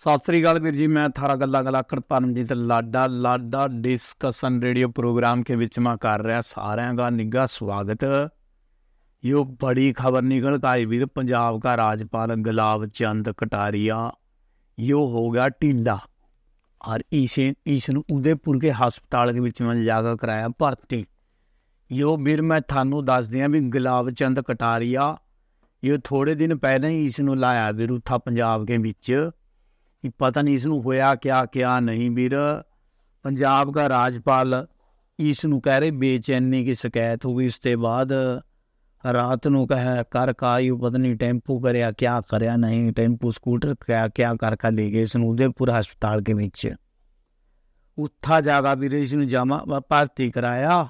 ਸਤਿ ਸ੍ਰੀ ਅਕਾਲ ਵੀਰ ਜੀ मैं थारा गल्ला गला ਪਰਮਜੀਤ ਲਾਡਾ ਲਾਡਾ ਡਿਸਕਸ਼ਨ ਰੇਡੀਓ ਪ੍ਰੋਗਰਾਮ के ਵਿੱਚ ਮੈਂ ਕਰ ਰਿਹਾ ਸਾਰਿਆਂ ਦਾ ਨਿੱਘਾ ਸਵਾਗਤ यो बड़ी खबर निकल का आई वीर पंजाब का राज्यपाल गुलाब चंद कटारिया यो हो गया ढीला और इसे इसनु उदयपुर के ਹਸਪਤਾਲ ਦੇ ਵਿੱਚ ਮੈਂ ਜਾ ਕੇ ਕਰਾਇਆ ਭਰਤੀ यो ਵੀਰ ਮੈਂ ਤੁਹਾਨੂੰ ਦੱਸ ਦਿਆਂ ਵੀ ਗੁਲਾਬ ਚੰਦ ਕਟਾਰੀਆ ਇਹ ਥੋੜੇ ਦਿਨ ਪਹਿਲਾਂ ਹੀ ਇਸ ਨੂੰ ਲਾਇਆ ਵੀਰ ਉੱਥਾ ਪੰਜਾਬ ਦੇ ਵਿੱਚ कि पता नहीं इसनू होया क्या क्या नहीं वीर पंजाब का राजपाल इसनू कह रहे बेचैनी की शिकायत हो गई उसके बाद रात ਨੂੰ ਕਹੇ ਕਰ ਕਾਈ ਪਤਾ ਨਹੀਂ ਟੈਂਪੂ ਕਰਿਆ ਕਿਆ ਕਰਿਆ ਨਹੀਂ ਟੈਂਪੂ ਸਕੂਟਰ ਕਿਆ ਕਿਆ ਕਰ ਕਰ ਲੈ ਗਏ ਇਸ ਨੂੰ ਉਦੇਪੁਰ ਹਸਪਤਾਲ ਦੇ ਵਿੱਚ ਉੱਥਾ ਜਾਗਾ ਵੀਰ ਇਸ ਨੂੰ ਜਮਾ ਭਰਤੀ ਕਰਾਇਆ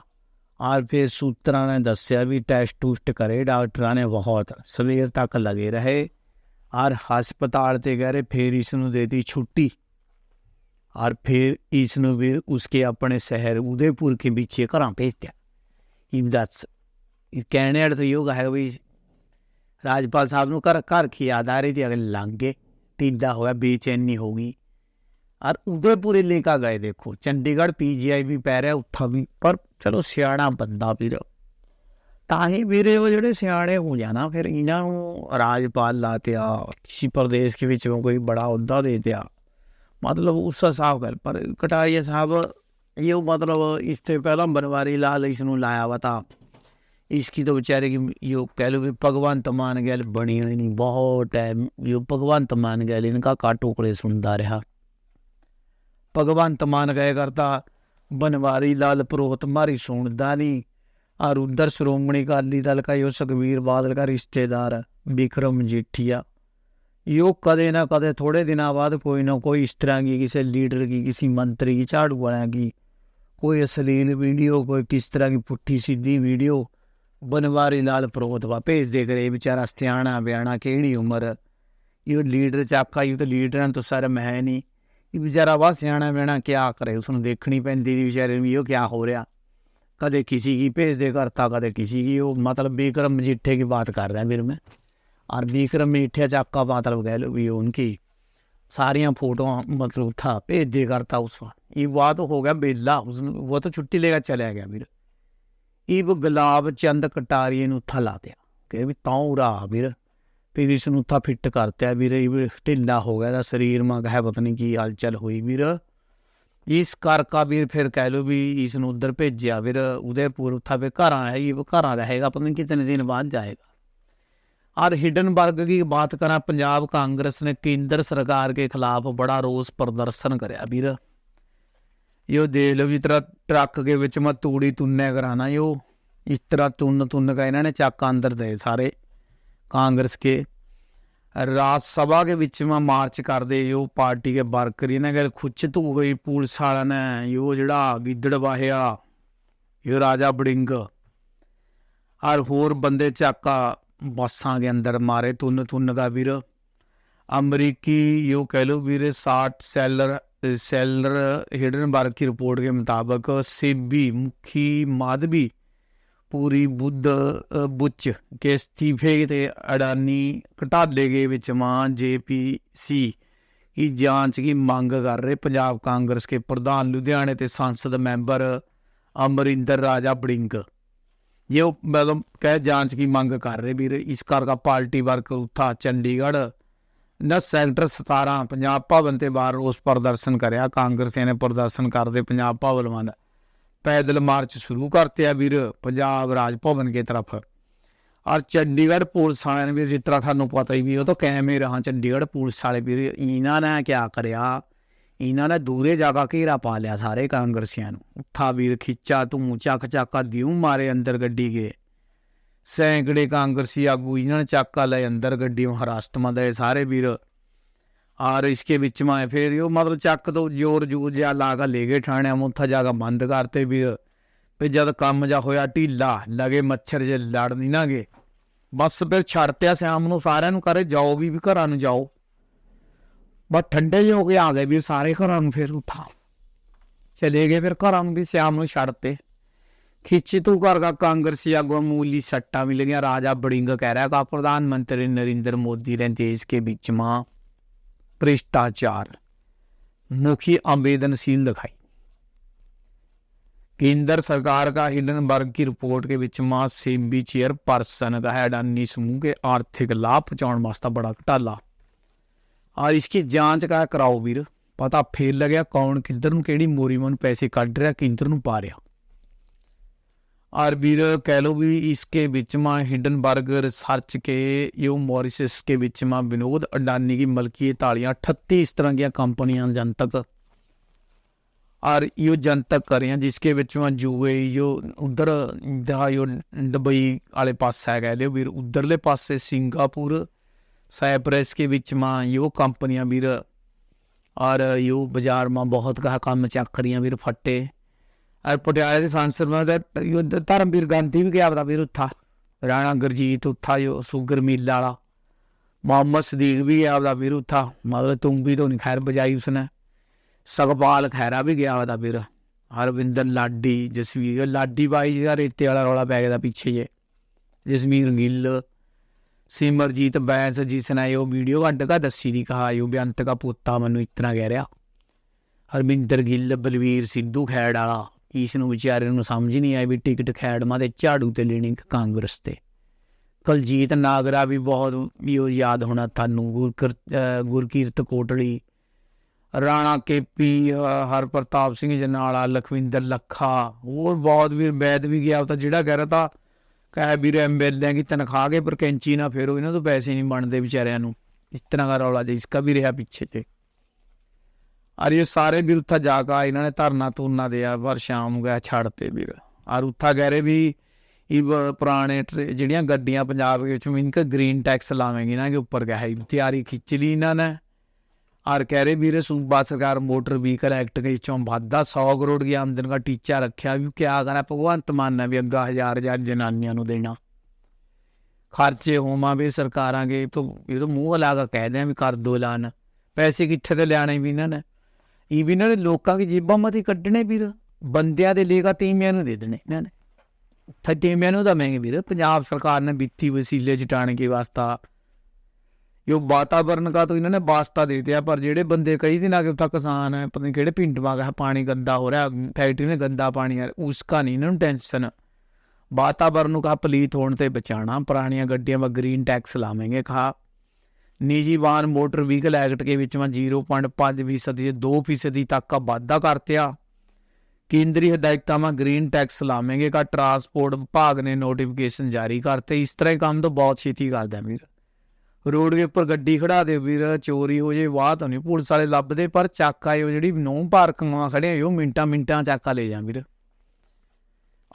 ਔਰ ਫਿਰ ਸੂਤਰਾਂ ਨੇ ਦੱਸਿਆ ਵੀ ਟੈਸਟ ਟੂਸਟ ਕਰੇ ਡਾਕਟਰਾਂ ਨੇ ਬਹੁਤ ਸਵੇਰ ਤੱਕ ਲਗੇ ਰਹੇ और अस्पताल ते गए फिर इसनों देती छुट्टी और फिर इसनों फिर उसके अपने शहर उदयपुर के पीछे घर भेज दिया इमदाद कहने वाले तो योग है भाई राजपाल साहब ने घर घर की याद आ रही थी अगर लांगे टीडा होया बेचैनी होगी और उदयपुर लेकर गए देखो चंडीगढ़ पीजीआई भी पै रहा उत्था भी पर चलो सियाणा बंदा भी रहो ਤਾਂ ਹੀ ਵੀਰੇ ਉਹ ਜਿਹੜੇ ਸਿਆਣੇ ਹੋ ਜਾਣਾ ਫਿਰ ਇਹਨਾਂ ਨੂੰ ਰਾਜਪਾਲ ਲਾਤਿਆ ਕਿਸੇ ਪ੍ਰਦੇਸ਼ ਦੇ ਵਿੱਚ ਕੋਈ ਬੜਾ ਅਹੁਦਾ ਦੇ ਦਿਆ मतलब उस हिसाब कर पर कटारिया साहब ये मतलब इससे पहला बनवारी लाल इसनू लाया हुआ था इसकी तो बेचारे की यो कह लो कि भगवंत मान गैल बनी हुई नहीं बहुत टाइम यो भगवंत मान गैल इनका काटोकड़े सुनता रहा भगवंत मान गए करता बनवारी लाल प्रोहत मारी सुनता नहीं और उधर श्रोमणी अकाली दल का यो सुखबीर बादल का रिश्तेदार विक्रम जेठिया यो कदे ना कदे थोड़े दिनों बाद कोई ना कोई इस तरह की किसी लीडर की किसी मंत्री की झाड़ू वाले की कोई अश्लील वीडियो कोई किस तरह की पुट्ठी सीधी वीडियो बनवारी लाल प्रोतवा भेज दे करे बेचारा सियाना बयाना केड़ी उम्र यो लीडर चाका यो तो लीडर तो सर मैं नहीं ਇਹ ਵਿਚਾਰਾ ਵਾ ਸਿਆਣਾ ਬੈਣਾ ਕਿਆ ਕਰੇ ਉਸ ਨੂੰ ਦੇਖਣੀ ਪੈਂਦੀ ਦੀ ਵਿਚਾਰੇ ਨੂੰ ਵੀ ਉਹ ਕਿਆ ਹੋ ਰਿਹਾ कदे किसी की भेज दे करता कदे किसी की वो मतलब विक्रम मजीठे की बात कर रहा है फिर मैं और विक्रम मजीठे चाका मतलब कह लो भी उनकी सारियां फोटो मतलब था भेज दे करता उस ये बात हो गया बेला उस वो तो छुट्टी लेकर चला गया फिर ये वो गुलाब चंद कटारिए ਨੂੰ ਉੱਥਾ ਲਾ ਦਿਆ ਕਿ ਵੀ ਤੌਂ ਰਾ ਵੀਰ ਫਿਰ ਇਸ ਨੂੰ ਉੱਥਾ ਫਿੱਟ ਕਰਤਿਆ ਵੀਰ ਇਹ ਢਿੱਲਾ ਹੋ ਗਿਆ ਦਾ ਸਰੀਰ ਮਾ ਹੈ ਪਤਾ ਨਹੀਂ ਕੀ ਹਲਚਲ ਹੋਈ ਵੀਰ ਇਸ ਕਰ ਕਾਬੀਰ ਫਿਰ ਕਹਿ ਲੋ ਵੀ ਇਸ ਨੂੰ ਉਧਰ ਭੇਜਿਆ ਫਿਰ ਉਦੈਪੁਰ ਉੱਥਾ ਫਿਰ ਘਰਾਂ ਹੈ ਇਹ ਘਰਾਂ ਰਹੇਗਾ ਪਤਾ ਨਹੀਂ ਕਿਤਨੇ ਦਿਨ ਬਾਅਦ ਜਾਏਗਾ और हिडनबर्ग की बात करा पंजाब कांग्रेस ने केंद्र सरकार के खिलाफ बड़ा रोष प्रदर्शन कराया वीर यो देख लो जिस तरह ट्रक के बिच मैं तूड़ी तुन्ने कराना यो इस तरह तुन तुन का इन्होंने चक अंदर दे सारे कांग्रेस के ਰਾਜ ਸਭਾ ਦੇ ਵਿੱਚ ਮੈਂ ਮਾਰਚ ਕਰਦੇ ਜੋ ਪਾਰਟੀ ਦੇ ਵਰਕਰ ਇਹਨਾਂ ਗੱਲ ਖੁੱਚਤ ਹੋ ਗਈ ਪੁਲਿਸ ਵਾਲਿਆਂ ਨੇ ਇਹ ਜਿਹੜਾ ਗਿੱਦੜ ਵਾਹਿਆ ਇਹ ਰਾਜਾ ਬੜਿੰਗ ਔਰ ਹੋਰ ਬੰਦੇ ਚਾਕਾ ਬੱਸਾਂ ਦੇ ਅੰਦਰ ਮਾਰੇ ਤੁੰਨ ਤੁੰਨ ਦਾ ਵੀਰ ਅਮਰੀਕੀ ਯੋ ਕਹਿ ਲੋ ਵੀਰੇ 60 ਸੈਲਰ ਸੈਲਰ ਹਿਡਨਬਰਗ की रिपोर्ट के मुताबिक सेबी मुखी माधवी ਪੂਰੀ ਬੁੱਧ ਬੁੱਚ ਕੇ ਅਸਤੀਫੇ ਤੇ ਅਡਾਨੀ ਘਟਾਲੇ ਦੇ ਵਿੱਚ ਮਾਂ ਜੇਪੀਸੀ की ਜਾਂਚ ਦੀ ਮੰਗ ਕਰ ਰਹੇ ਪੰਜਾਬ ਕਾਂਗਰਸ ਕੇ ਪ੍ਰਧਾਨ ਲੁਧਿਆਣੇ ਤੇ ਸੰਸਦ ਮੈਂਬਰ ਅਮਰਿੰਦਰ ਰਾਜਾ ਬੜਿੰਗ ये मतलब कह जांच की मांग कर रहे ਵੀਰ ਇਸ ਕਰਕੇ ਪਾਰਟੀ ਵਰਕਰ ਉੱਥਾ ਚੰਡੀਗੜ੍ਹ ਨਾ ਸੈਕਟਰ 17 ਪੰਜਾਬ ਭਵਨ ਤੇ ਬਾਹਰ ਰੋਸ ਪ੍ਰਦਰਸ਼ਨ ਕਰਿਆ ਕਾਂਗਰਸੀਆਂ ਨੇ ਪ੍ਰਦਰਸ਼ਨ ਕਰਦੇ ਪੰਜਾਬ ਭਵਨ ਵੱਲ पैदल मार्च शुरू करते हैं वीर पंजाब राज भवन की तरफ और चंडीगढ़ पुलिस वाले भी जिस तरह थानू पता ही भी वो तो कैमे रहा चंडीगढ़ पुलिस वाले भी इन्होंने क्या करया इन्होंने दूरे जाकर घेरा पा लिया सारे कांग्रसियां उत्था वीर खिच्चा तू चक चाका दिऊ मारे अंदर गड्डी के सैकड़े कांग्रसी आगू इन्होंने चाका ले अंदर गड्डी हरासत में दे सारे वीर और इसके बीच में फिर यो मतलब ਚੱਕ ਤੋਂ ਜ਼ੋਰ ਜੂਰ ਜਿਹਾ ਲਾ ਕੇ ਲੈ ਗਏ ਠਾਣੇ ਉੱਥਾ ਜਾ ਕੇ ਬੰਦ ਕਰਤੇ ਵੀ ਵੀ ਜਦ ਕੰਮ ਜਾ ਹੋਇਆ ਢੀਲਾ ਲਗੇ ਮੱਛਰ ਜੇ ਲੜ ਨਹੀਂ ਨਾ ਗਏ ਬਸ ਫਿਰ ਛੱਡਤਿਆ ਸ਼ਾਮ ਨੂੰ ਸਾਰਿਆਂ ਨੂੰ ਕਰੇ ਜਾਓ ਵੀ ਵੀ ਘਰਾਂ ਨੂੰ ਜਾਓ ਬਸ ਠੰਡੇ ਜਿਹੇ ਹੋ ਕੇ ਆ ਗਏ ਵੀ ਸਾਰੇ ਘਰਾਂ ਨੂੰ ਫਿਰ ਉਠਾ ਚਲੇ ਗਏ ਫਿਰ ਘਰਾਂ ਨੂੰ ਵੀ ਸ਼ਾਮ ਨੂੰ ਛੱਡਤੇ ਖਿੱਚੀ ਤੂੰ ਕਰ का कांग्रेसी आगू मूली सट्टा मिल गया राजा बड़िंग कह रहा है का प्रधानमंत्री नरेंद्र मोदी ने देश के बीच में भ्रष्टाचार मुखी संवेदनशील दिखाई केंद्र सरकार का हिडनबर्ग की रिपोर्ट के विच मां सेबी चेयरपर्सन का है अडानी समूह के आर्थिक लाभ पहुंचाने वास्ता बड़ा घटाला और इसकी ਜਾਂਚ ਕਾ ਕਰਾਓ ਵੀਰ ਪਤਾ ਫੇਰ ਲੱਗਿਆ ਕੌਣ ਕਿੱਧਰ ਨੂੰ ਕਿਹੜੀ ਮੋਰੀ ਮਨ ਪੈਸੇ ਕੱਢ ਰਿਹਾ ਕਿੱਧਰ ਨੂੰ ਪਾ ਰਿਹਾ और वीर कह लो भी इसके बीच में हिडनबर्ग रिसर्च के यो मॉरिसस के बीच में विनोद अडानी की मलकियत वालियां अठत्ती इस तरह की कंपनियां जनतक और यो जनतक कर रही हैं जिसके बीच में यूए यो उधर दा यो दुबई वाले पास है कह लो वीर उधरले पासे सिंगापुर साइप्रस के बीच में यो कंपनियां वीर और यो बाजार में बहुत कहा काम चक रही वीर फट्टे ਔਰ ਪਟਿਆਲੇ ਦੇ ਸੰਸਦ ਮੈਂ ਧਰਮਵੀਰ ਗਾਂਧੀ ਵੀ ਗਿਆ ਆਪਦਾ ਵੀਰ ਉੱਥਾ। ਰਾਣਾ ਗੁਰਜੀਤ ਉੱਥਾ, ਜੋ ਸੁਗਰ ਮਿੱਲ ਵਾਲਾ। ਮੁਹੰਮਦ ਸਦੀਕ ਵੀ ਗਿਆ ਆਪਦਾ ਵੀਰ ਉੱਥਾ। ਮਤਲਬ ਤੁੰਬੀ ਤੋਂ ਨਹੀਂ ਖੈਰ ਬਜਾਈ ਉਸਨੇ। ਸਗਪਾਲ ਖੈਰਾ ਵੀ ਗਿਆ ਆਪਦਾ ਵੀਰ। ਹਰਵਿੰਦਰ ਲਾਡੀ, ਜਸਵੀਰ। ਲਾਡੀ ਬਾਈ ਜੀ ਦਾ ਰੇਤੇ ਵਾਲਾ ਰੌਲਾ ਪੈ ਗਿਆ ਦਾ ਪਿੱਛੇ ਜੇ। ਜਸਮੀਰ ਗਿੱਲ, ਸਿਮਰਜੀਤ ਬੈਂਸ ਜਿਸ ਨੇ ਉਹ ਵੀਡੀਓ ਕੱਢ ਕੇ ਦੱਸੀ ਦੀ ਕਹਾ, ਇਹ ਬੇਅੰਤ ਕਾ ਪੋਤਾ ਮੈਨੂੰ ਇਤਨਾ ਕਹਿ ਰਿਹਾ। ਹਰਮਿੰਦਰ ਗਿੱਲ, ਬਲਵੀਰ ਸਿੱਧੂ ਖੈੜ ਵਾਲਾ। ਇਸ ਨੂੰ ਵਿਚਾਰੇ ਨੂੰ ਸਮਝ ਨਹੀਂ ਆਈ ਵੀ ਟਿਕਟ ਖੈੜਮਾ ਦੇ ਝਾੜੂ ਤੇ ਲੈਣੀ ਕਾਂਗਰਸ ਤੇ। ਕਲਜੀਤ ਨਾਗਰਾ ਵੀ ਬਹੁਤ ਵੀ ਉਹ ਯਾਦ ਹੋਣਾ ਤੁਹਾਨੂੰ, ਗੁਰਕਰ ਗੁਰਕੀਰਤ ਕੋਟੜੀ ਰਾਣਾ ਕੇਪੀ ਹਰਪ੍ਰਤਾਪ ਸਿੰਘ ਜਨਾਲਾ ਲਖਵਿੰਦਰ ਲੱਖਾ, ਹੋਰ ਬਹੁਤ ਵੀਰ ਬੈਦ ਵੀ ਗਿਆ। ਤਾਂ ਜਿਹੜਾ ਕਹਿ ਰਿਹਾ ਤਾਂ ਕਹੇ ਵੀਰ ਐਮਐਲਏ ਕੀ ਤਨਖਾਹ ਕੇ ਪਰ ਕੈਂਚੀ ਨਾ ਫੇਰੋ, ਇਹਨਾਂ ਤੋਂ ਪੈਸੇ ਨਹੀਂ ਬਣਦੇ ਵਿਚਾਰਿਆਂ ਨੂੰ। ਇਸ ਤਰ੍ਹਾਂ ਦਾ ਰੌਲਾ ਜੇ ਇਸਕਾ ਵੀ ਰਿਹਾ ਪਿੱਛੇ ਤੇ ਔਰ ਇਹ ਸਾਰੇ ਵੀਰ ਉੱਥਾ ਜਾ ਕੇ ਇਹਨਾਂ ਨੇ ਧਰਨਾ ਤੁਰਨਾ ਦਿਆ ਪਰ ਸ਼ਾਮ ਨੂੰ ਗਿਆ ਛੱਡਤੇ ਵੀਰ। ਔਰ ਉੱਥਾ ਕਹਿ ਰਹੇ ਵੀ ਇਹ ਪੁਰਾਣੇ ਜਿਹੜੀਆਂ ਗੱਡੀਆਂ ਪੰਜਾਬ ਵਿੱਚ ਇਨਕਾ ਗ੍ਰੀਨ ਟੈਕਸ ਲਾਵੇਂਗੇ ਨਾ, ਕਿ ਉੱਪਰ ਗਿਆ ਹੈ ਤਿਆਰੀ ਖਿੱਚ ਲਈ ਇਹਨਾਂ ਨੇ। ਔਰ ਕਹਿ ਰਹੇ ਵੀਰੇ, ਸੂਬਾ ਸਰਕਾਰ ਮੋਟਰ ਵਹੀਕਲ ਐਕਟ के ਵਿੱਚੋਂ ਵਾਧਾ 100 ਕਰੋੜ ਦੀ ਆਮਦਨ ਦਾ ਟੀਚਾ ਰੱਖਿਆ ਵੀ, ਕਿਆ ਕਰਾਂ, ਭਗਵੰਤ ਮਾਨ ਨੇ ਵੀ ਅੱਗਾ ਹਜ਼ਾਰ ਹਜ਼ਾਰ ਜਨਾਨੀਆਂ ਨੂੰ ਦੇਣਾ। ਖਰਚੇ ਹੋਵਾਂ ਵੀ ਸਰਕਾਰਾਂ ਕੇ ਤੋਂ, ਇਹ ਤਾਂ ਮੂੰਹ ਲਾ ਕੇ ਕਹਿ ਆ ਵੀ ਕਰ ਦੋ ਐਲਾਨ। ਪੈਸੇ ਕਿੱਥੇ ਤੇ ਲਿਆਣੇ ਵੀ ਨੇ ਵੀ ਇਹਨਾਂ ਨੇ ਲੋਕਾਂ ਦੀ ਜੇਬਾਂ ਮਤੀ ਕੱਢਣੇ ਵੀਰ, ਬੰਦਿਆਂ ਦੇ ਲੇਗਾ ਤੀਮਿਆਂ ਨੂੰ ਦੇ ਦੇਣੇ ਇਹਨਾਂ ਨੇ। ਥੱਟੇਮਿਆਂ ਨੂੰ ਦਵਾਂਗੇ ਵੀਰ, ਪੰਜਾਬ ਸਰਕਾਰ ਨੇ ਵਿੱਤੀ ਵਸੀਲੇ ਜਟਾਣ ਕੇ ਵਾਸਤਾ। ਇਹ ਵਾਤਾਵਰਨ ਕਾ ਤੋਂ ਇਹਨਾਂ ਨੇ ਵਾਸਤਾ ਦੇ ਦਿਆ ਪਰ ਜਿਹੜੇ ਬੰਦੇ ਕਈ ਦਿਨ ਕੇ ਉੱਥੇ ਕਿਸਾਨ ਹੈ ਪਤਾ ਨਹੀਂ ਕਿਹੜੇ ਪਿੰਡ ਵਾਂਗ ਗਿਆ ਪਾਣੀ ਗੰਦਾ ਹੋ ਰਿਹਾ, ਫੈਕਟਰੀ ਨੇ ਗੰਦਾ ਪਾਣੀ ਆ, ਉਸਕਾ ਨਹੀਂ ਇਹਨਾਂ ਨੂੰ ਟੈਨਸ਼ਨ। ਵਾਤਾਵਰਨ ਨੂੰ ਕਾ ਪਲੀਤ ਹੋਣ ਤੇ ਬਚਾਣਾ ਪੁਰਾਣੀਆਂ ਗੱਡੀਆਂ 'ਵਾ, ਗ੍ਰੀਨ ਟੈਕਸ ਲਾਵਾਂਗੇ ਕਹਾ ਨਿੱਜੀ ਵਾਹਨ ਮੋਟਰ ਵਹੀਕਲ ਐਕਟ ਦੇ ਵਿੱਚ ਮੈਂ 0.5% ਦੇ 2% ਤੱਕ ਦਾ ਵਾਧਾ ਕਰਤਿਆ। ਕੇਂਦਰੀ ਹਦਾਇਤਾਂ ਮੈਂ ਗ੍ਰੀਨ ਟੈਕਸ ਲਾਵਾਂਗੇ, ਕਾ ਟਰਾਂਸਪੋਰਟ ਵਿਭਾਗ ਨੇ ਨੋਟੀਫਿਕੇਸ਼ਨ ਜਾਰੀ ਕਰਤੇ। ਇਸ ਤਰ੍ਹਾਂ ਹੀ ਕੰਮ ਤਾਂ ਬਹੁਤ ਛੇਤੀ ਕਰਦਾ ਵੀਰ। ਰੋਡ ਦੇ ਉੱਪਰ ਗੱਡੀ ਖੜਾ ਦੇ ਵੀਰ, ਚੋਰੀ ਹੋ ਜੇ, ਵਾਹ ਤਾਂ ਨਹੀਂ ਪੁਲਿਸ ਵਾਲੇ ਲੱਭਦੇ, ਪਰ ਚੱਕ ਉਹ ਜਿਹੜੀ ਨੌ ਪਾਰਕਿੰਗਾਂ ਖੜੇ ਹੋ ਮਿੰਟਾਂ ਮਿੰਟਾਂ ਚੱਕਾ ਲੈ ਜਾ ਵੀਰ।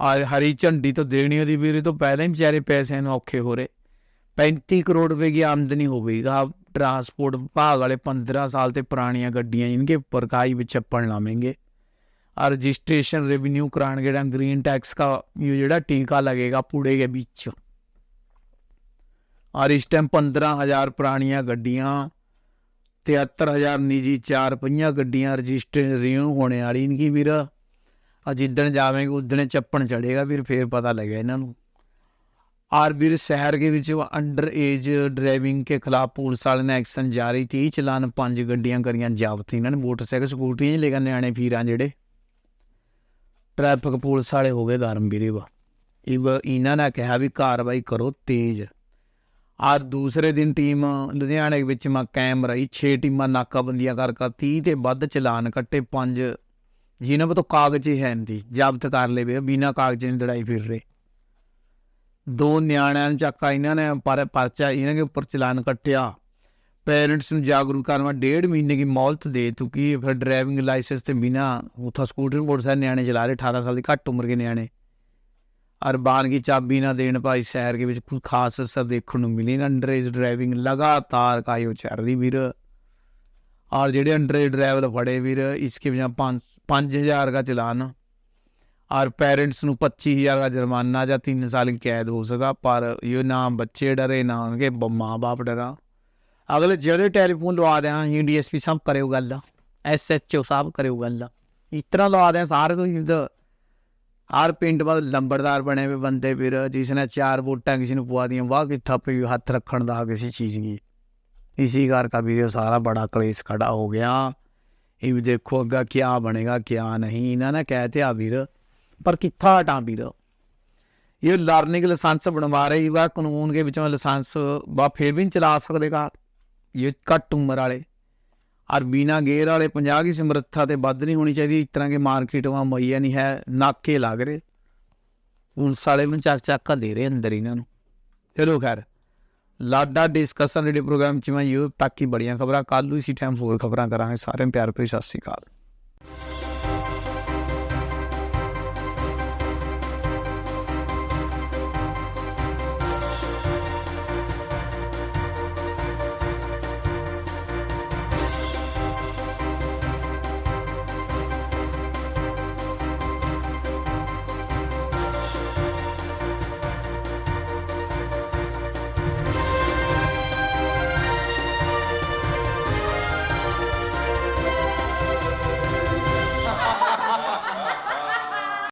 ਆ ਹਰੀ ਝੰਡੀ ਤੋਂ ਦੇਣੀ ਉਹਦੀ ਵੀਰ ਤੋਂ ਪਹਿਲਾਂ ਹੀ ਵਿਚਾਰੇ ਪੈਸਿਆਂ ਨੂੰ ਔਖੇ ਹੋ ਰਹੇ। 35 ਕਰੋੜ रुपए की आमदनी होवेगा अब ट्रांसपोर्ट विभाग वाले 15 साल से पुरानिया गड्डियाँ इनके ऊपर का ही विछप्पन लावेंगे और रजिस्ट्रेशन रेवेन्यू कराने के ग्रीन टैक्स का ये जड़ा टीका लगेगा पूड़े के बीच और इस टाइम पंद्रह हज़ार पुरानिया गड्डियाँ तिहत्तर हज़ार निजी चार पहिया गड्डियाँ रजिस्ट्रेशन रिन्यू होने वाली इनकी भी जिदन जावेंगे उदने चप्पन चढ़ेगा फिर फिर पता लगेगा इन्हों ਇਹਨਾਂ ਨੂੰ आर बीर शहर के विच अंडर एज ड्राइविंग के खिलाफ पुलिस वाले ने एक्शन जारी थी चलान पंज गड्डियां करियां जाबत इन्होंने मोटरसाइकिल ਸਕੂਟਰੀਆਂ ਲੈ ਕੇ ਨਿਆਣੇ ਫੀਰਾਂ ਜਿਹੜੇ ਟ੍ਰੈਫਿਕ ਪੁਲਿਸ ਵਾਲੇ ਹੋ ਗਏ ਗਰਮ ਵੀਰੇ ਵਾ ਇਹ ਇਹਨਾਂ ਨੇ ਕਿਹਾ ਵੀ ਕਾਰਵਾਈ ਕਰੋ ਤੇਜ਼ ਆਰ ਦੂਸਰੇ ਦਿਨ ਟੀਮ ਲੁਧਿਆਣੇ ਵਿੱਚ ਮਾ ਕੈਮ ਰਹੀ 6 ਟੀਮਾਂ ਨਾਕਾਬੰਦੀਆਂ ਕਰ ਕਰ 30 ਤੇ ਵੱਧ ਚਲਾਨ ਕੱਟੇ ਪੰਜ ਜਿਨ੍ਹਾਂ ਕੋਲ ਕਾਗਜ਼ ਹੀ ਹੈ ਨਹੀਂ ਜ਼ਬਤ ਕਰ ਲਏ ਬਿਨਾ ਕਾਗਜ਼ ਦੀ ਲੜਾਈ ਫਿਰ ਰਹੇ ਦੋ ਨਿਆਣਿਆਂ ਨੂੰ ਚੱਕਾ ਇਹਨਾਂ ਨੇ ਪਰ, ਪਰਚਾ, ਇਹਨਾਂ ਦੇ ਉੱਪਰ ਚਲਾਨ ਕੱਟਿਆ। ਪੇਰੈਂਟਸ ਨੂੰ ਜਾਗਰੂਕ ਕਰਨ ਵਾ ਡੇਢ ਮਹੀਨੇ ਦੀ ਮੌਲਤ ਦੇ ਚੁੱਕੀ ਫਿਰ ਡਰਾਈਵਿੰਗ ਲਾਇਸੈਂਸ ਤੇ ਬਿਨਾ ਉਥਾ ਸਕੂਟਰ ਮੋਟਰਸਾਈਕਲ ਨਿਆਣੇ ਚਲਾ ਰਹੇ 18 ਸਾਲ ਦੀ ਘੱਟ ਉਮਰ ਦੇ ਨਿਆਣੇ। ਔਰ ਬਾਹਰ ਕੀ ਚਾਬੀ ਨਾ ਦੇਣ ਭਾਈ ਸ਼ਹਿਰ ਦੇ ਵਿੱਚ ਕੋਈ ਖਾਸ ਅਸਰ ਦੇਖਣ ਨੂੰ ਮਿਲੀ ਨਾ ਅੰਡਰੇਜ ਡਰਾਈਵਿੰਗ ਲਗਾਤਾਰ ਕਾਇਓ ਚੱਲ ਰਹੀ ਵੀਰ। ਔਰ ਜਿਹੜੇ ਅੰਡਰੇਜ ਡਰਾਈਵਰ ਫੜੇ ਵੀਰ, ਇਸ ਇਸਕੇ ਬਿਨਾ 5000 ਦਾ ਚਲਾਨ ਔਰ ਪੇਰੈਂਟਸ ਨੂੰ 25000 ਦਾ ਜੁਰਮਾਨਾ ਜਾਂ 3 ਸਾਲ ਕੈਦ ਹੋ ਸਕਾ ਪਰ ਇਹ ਨਾ ਬੱਚੇ ਡਰੇ, ਨਾ ਕਿ ਮਾਂ-ਬਾਪ ਡਰਾ। ਅਗਲੇ ਜਿਹੜੇ ਟੈਲੀਫੋਨ ਲਵਾ ਦਿਆਂ ਇਹ ਡੀਐਸਪੀ ਸਾਹਿਬ ਕਰਿਓ ਗੱਲ। ਐਸਐਚਓ ਸਾਹਿਬ ਕਰਿਓ ਗੱਲ। ਇਸ ਤਰ੍ਹਾਂ ਲਵਾ ਦਿਆਂ ਸਾਰੇ ਤੋਂ ਜਿੱਦ ਹਰ ਪਿੰਡ ਬਾਦ ਲੰਬੜਦਾਰ ਬਣੇ ਹੋਏ ਬੰਦੇ ਵੀਰ ਜਿਸ ਨੇ ਚਾਰ ਵੋਟਾਂ ਕਿਸੇ ਨੂੰ ਪਵਾ ਦੀਆਂ ਵਾਹ ਕਿੱਥਾ ਪਈ ਹੱਥ ਰੱਖਣ ਦਾ ਕਿਸੇ ਚੀਜ਼ ਦੀ। ਇਸੇ ਘਰ ਕਾ ਵੀਡੀਓ ਸਾਰਾ ਬੜਾ ਕਲੇਸ਼ ਖੜਾ ਹੋ ਗਿਆ। ਇਹ ਵੀ ਦੇਖੋ ਅੱਗਾ ਕੀ ਬਣੇਗਾ ਕੀ ਨਹੀਂ। ਇਹਨਾਂ ਨੇ ਕਹਤੇ ਆ ਵੀਰ ਪਰ ਕਿੱਥਾ ਹਟਾਂ ਵੀਰ ਇਹ ਲਰਨਿੰਗ ਲਾਇਸੈਂਸ ਬਣਵਾ ਰਹੀ ਵਾ, ਕਾਨੂੰਨ ਦੇ ਵਿੱਚੋਂ ਲਾਇਸੈਂਸ ਬਾ ਫੇਰ ਵੀ ਨਹੀਂ ਚਲਾ ਸਕਦੇ ਕਾਰ ਇਹ ਘੱਟ ਉਮਰ ਵਾਲੇ। ਔਰ ਬਿਨਾ ਗੇਅਰ ਵਾਲੇ 50 ਦੀ ਸਮਰੱਥਾ ਤੇ ਵੱਧ ਨਹੀਂ ਹੋਣੀ ਚਾਹੀਦੀ, ਇਸ ਤਰ੍ਹਾਂ ਕੇ ਮਾਰਕੀਟ ਵਾਂ ਮੁਹੱਈਆ ਨਹੀਂ ਹੈ, ਨਾਕੇ ਲੱਗ ਰਹੇ। ਪੁਲਿਸ ਵਾਲੇ ਨੂੰ ਚੱਕ ਚੱਕ ਦੇ ਰਹੇ ਅੰਦਰ ਇਹਨਾਂ ਨੂੰ। ਚਲੋ ਖੈਰ, ਲਾਡਾ ਡਿਸਕਸ਼ਨ ਰੇਡੀਓ ਪ੍ਰੋਗਰਾਮ ਚ ਮੈਂ ਯੂ ਤੱਕ ਹੀ ਬੜੀਆਂ ਖਬਰਾਂ ਕੱਲ ਨੂੰ ਇਸੀ ਟਾਈਮ ਹੋਰ ਖਬਰਾਂ ਕਰਾਂਗੇ। ਸਾਰਿਆਂ ਨੂੰ ਪਿਆਰ ਭਰੀ ਸਤਿ ਸ਼੍ਰੀ ਅਕਾਲ।